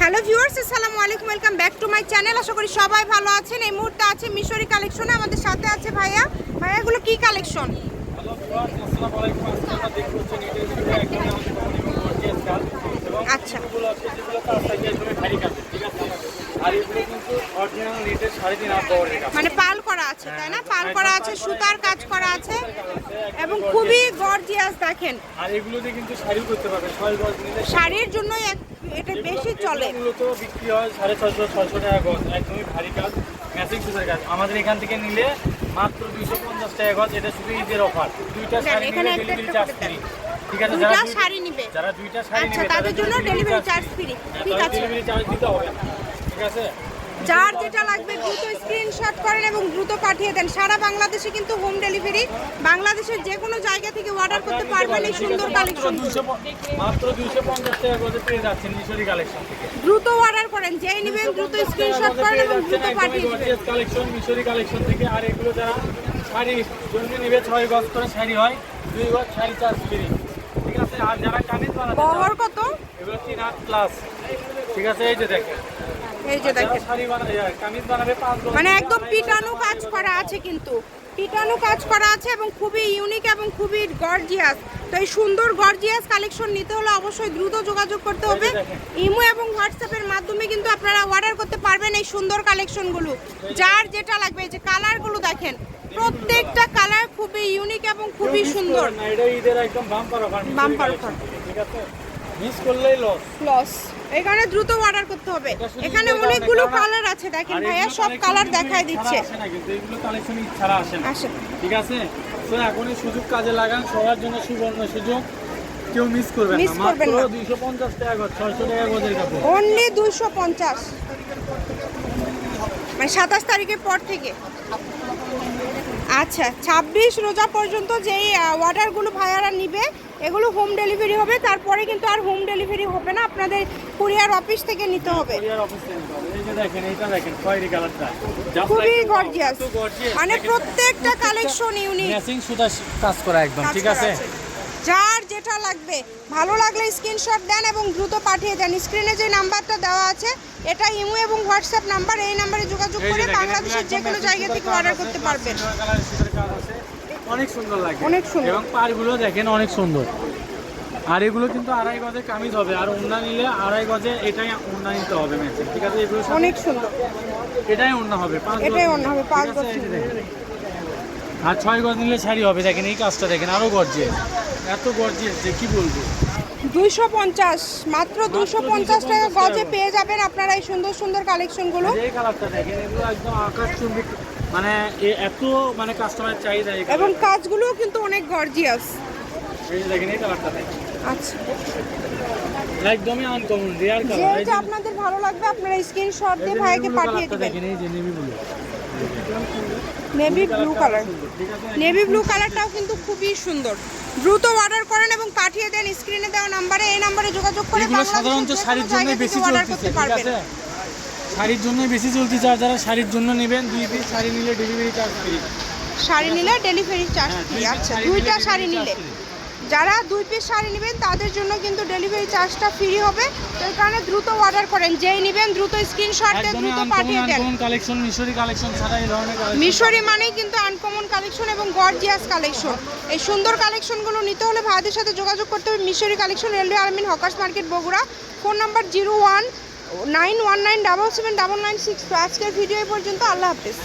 Hello viewers আসসালামু আলাইকুম welcome back to my channel আশা করি সবাই ভালো আছেন। এই মুহূর্তে আছে মিশরি কালেকশনে আমাদের সাথে আছে ভাইয়া। ভাইয়া এগুলো কি কালেকশন আচ্ছা। মানে পাল আছে তাই না? পাল করা আছে সুতার কাজ করা আছে এবং খুবই গর্জিয়াস দেখেন। আর এগুলোতে কিন্তু শাড়ি করতে পারবেন। শাড়ির জন্যই এক- এটা বেশি চলে। এগুলো মূলত বিক্রি হয় সাড়ে ছশো ছয়শো টাকা গজ একদমই ভারী কাজ ম্যাচিং সুতার কাজ। আমাদের এখান থেকে নিলে মাত্র দুইশো পঞ্চাশ টাকা গজ এটা শুধু ঈদের অফার দুইটা শাড়ি এখানে নিলে একটা ডেলিভারি চার্জ ফ্রি ঠিক আছে যারা শাড়ি নিবে। যারা দুইটা শাড়ি আচ্ছা নেবে তাদের জন্য ডেলিভারি চার্জ ফ্রি ঠিক আছে। ডেলিভারি চার্জ দিতে হবে। ঠিক আছে? যার যেটা লাগবে দ্রুত স্ক্রিনশট করেন এবং দ্রুত পাঠিয়ে দেন। সারা বাংলাদেশে কিন্তু হোম ডেলিভারি বাংলাদেশের যে কোনো জায়গা থেকে অর্ডার করতে পারবেন এই সুন্দর কালেকশন মাত্র দুইশো পঞ্চাশ টাকা করে পেয়ে যাচ্ছেন মিশরি কালেকশন থেকে। দ্রুত অর্ডার করেন যেই নেবেন দ্রুত স্ক্রিনশট করেন এবং দ্রুত পাঠিয়ে দেবেন কালেকশন মিশরি কালেকশন থেকে। আর এগুলো যারা শাড়ি জন্য নেবে ছয় গজ করে শাড়ি হয় দুই গজ শাড়ি চার্জ ফ্রি ঠিক আছে? আর যারা কামিজ বানাতে বহর কত? এগুলো তিন হাত প্লাস ঠিক আছে? এই যে দেখেন। এই যে দেখেন। গজ মানে একদম পিটানো কাজ করা আছে কিন্তু। পিটানো কাজ করা আছে এবং খুবই ইউনিক এবং খুবই গর্জিয়াস তো এই সুন্দর গর্জিয়াস কালেকশন নিতে হলে অবশ্যই দ্রুত যোগাযোগ করতে হবে। ইমো এবং হোয়াটসঅ্যাপের মাধ্যমে কিন্তু আপনারা অর্ডার করতে পারবেন এই সুন্দর কালেকশনগুলো যার যেটা লাগবে এই যে কালারগুলো দেখেন। প্রত্যেকটা কালার খুবই ইউনিক এবং খুবই সুন্দর। বাম্পার অফার ঠিক আছে? মিস করলেই লস লস কারণে দ্রুত অর্ডার করতে হবে। এখানে অনেকগুলো কালার আছে দেখেন ভাইয়া সব কালার দেখাই দিচ্ছে। না কিন্তু এগুলো কালেকশন ছাড়া আসে না। ঠিক আছে? তো এখনই সুযোগ কাজে লাগান সবার জন্য সুবর্ণ সুযোগ। কেউ মিস করবেন Miss না। মাত্র না। দুইশো পঞ্চাশ টাকা গজ ছয়শো টাকা গজের কাপড়। অনলি দুইশো পঞ্চাশ। মানে সাতাশ তারিখের পর থেকে। আচ্ছা ছাব্বিশ রোজা পর্যন্ত যেই অর্ডারগুলো ভাইয়ারা নিবে এগুলো হোম ডেলিভারি হবে তারপরে কিন্তু আর হোম ডেলিভারি হবে না আপনাদের কুরিয়ার অফিস থেকে নিতে হবে। খুবই গর্জিয়াস গর্জিয়াস মানে প্রত্যেকটা কালেকশন ইউনিক সুতা কাজ করা একদম ঠিক আছে। যার যেটা লাগবে। ভালো লাগলে স্ক্রিনশট দেন এবং দ্রুত পাঠিয়ে দেন। স্ক্রিনে যে নাম্বারটা দেওয়া আছে এটা ইমো এবং হোয়াটসঅ্যাপ নাম্বার এই নাম্বারে যোগাযোগ করে বাংলাদেশের যে কোনো জায়গা থেকে অর্ডার করতে পারবেন। অনেক সুন্দর লাগে। অনেক সুন্দর। এবং পাড়গুলো দেখেন অনেক সুন্দর। আর এগুলো কিন্তু আড়াই গজে কামিজ হবে। আর ওন্না নিলে আড়াই গজে এটাই ওন্না নিতে হবে ম্যাচে। ঠিক আছে এগুলো অনেক সুন্দর। এটাই ওন্না হবে পাঁচ এটাই নিলে, হবে, পাঁচ গজ। আর ছয় গজ নিলে শাড়ি হবে। দেখেন এই কাজটা দেখেন আরও গর্জিয়াস। এত গর্জিয়াস যে কি বলব? দুইশো পঞ্চাশ মাত্র দুশো পঞ্চাশ টাকা গজে পেয়ে যাবেন আপনারা এই সুন্দর সুন্দর কালেকশনগুলো এই কালারটা দেখেন এগুলো একদম আকাশ মানে এত মানে কাস্টমার চাহিদা এবং কাজগুলোও কিন্তু অনেক গর্জিয়াস এই দেখেন এই কালারটা দেখেন। আচ্ছা। একদমই আনকমন রেয়ার কালার এই যেটা যে আপনাদের ভালো লাগবে আপনারা স্ক্রিনশট দিয়ে ভাইকে পাঠিয়ে দিবেন। দেখেন এই যে navy blue navy blue colour navy blue কালারটাও কিন্তু খুবই সুন্দর। দ্রুত অর্ডার করেন এবং পাঠিয়ে দেন স্ক্রিনে দেওয়া নাম্বারে এই নাম্বারে যোগাযোগ করে সাধারণত শাড়ির জন্য বেশি চলতেছে করতে ঠিক আছে? শাড়ির জন্যই বেশি চলতেছে আর যারা শাড়ির জন্য নেবেন দুই পিস শাড়ি নিলে ডেলিভারি চার্জ ফ্রি শাড়ি নিলে ডেলিভারি চার্জ ফ্রি আচ্ছা দুইটা শাড়ি নিলে। যারা দুই পিস শাড়ি নেবেন তাদের জন্য কিন্তু ডেলিভারি চার্জটা ফ্রি হবে। তো এই কারণে দ্রুত অর্ডার করেন। যেই নেবেন দ্রুত স্ক্রিনশট দিয়ে দ্রুত পাঠিয়ে দেন। কালেকশন মিশরি কালেকশন ছাড়া এই ধরনের মিশরি মানেই কিন্তু আনকমন কালেকশন এবং গর্জিয়াস কালেকশন এই সুন্দর কালেকশনগুলো নিতে হলে ভাইদের সাথে যোগাযোগ করতে হবে। Mishri collection railway Armin hawkers market Bogura. Phone number zero one nine one nine double seven double nine six. আজকের ভিডিও পর্যন্ত। আল্লাহ হাফিজ।